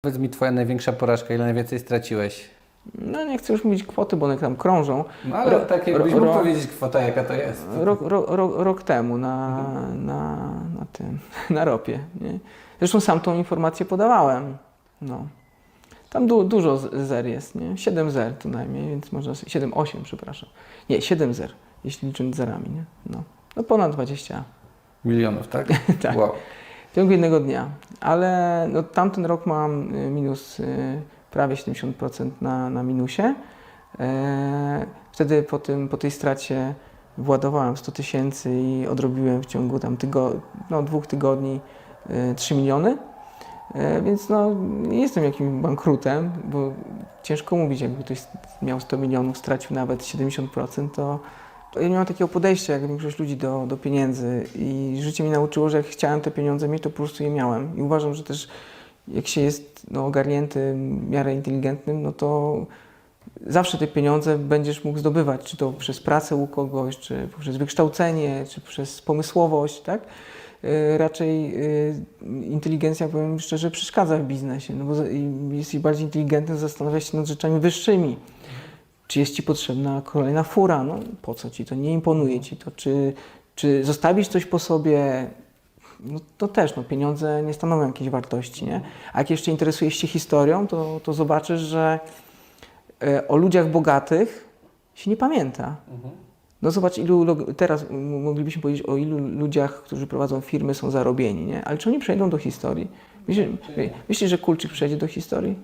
Powiedz mi twoja największa porażka, ile najwięcej straciłeś? No nie chcę już mówić kwoty, bo one tam krążą. No ale Ro- tak jakbyś ro- mógł ro- powiedzieć kwota, jaka to jest. Rok, rok, rok, rok temu na, na, na tym, na ropie. Nie? Zresztą sam tą informację podawałem. No. Tam du, dużo zer jest, nie? 7 zer co najmniej, więc można... 7, 8, przepraszam. Nie, 7 zer, jeśli licząc zerami, nie? No, no ponad 20. Milionów, tak? tak. Wow. W ciągu jednego dnia. Ale no, tamten rok mam y, minus y, prawie 70% na, na minusie. E, wtedy po, tym, po tej stracie władowałem 100 tysięcy i odrobiłem w ciągu tam tygo, no, dwóch tygodni y, 3 miliony. E, więc no, nie jestem jakimś bankrutem, bo ciężko mówić, jakby ktoś miał 100 milionów, stracił nawet 70%, to to ja miałem takiego podejścia, jak większość ludzi, do, do pieniędzy i życie mi nauczyło, że jak chciałem te pieniądze mieć, to po prostu je miałem. I uważam, że też jak się jest no, ogarniętym, w miarę inteligentnym, no to zawsze te pieniądze będziesz mógł zdobywać, czy to przez pracę u kogoś, czy poprzez wykształcenie, czy przez pomysłowość, tak? Y, Raczej y, inteligencja, powiem szczerze, przeszkadza w biznesie, no bo jesteś bardziej inteligentny, zastanawiasz się nad rzeczami wyższymi. Czy jest Ci potrzebna kolejna fura? No po co Ci to? Nie imponuje Ci to? Czy, czy zostawisz coś po sobie? No to też, no pieniądze nie stanowią jakiejś wartości, nie? A jak jeszcze interesujesz się historią, to, to zobaczysz, że e, o ludziach bogatych się nie pamięta. No zobacz, ilu teraz moglibyśmy powiedzieć o ilu ludziach, którzy prowadzą firmy, są zarobieni, nie? Ale czy oni przejdą do historii? Myślisz, myślisz że Kulczyk przejdzie do historii?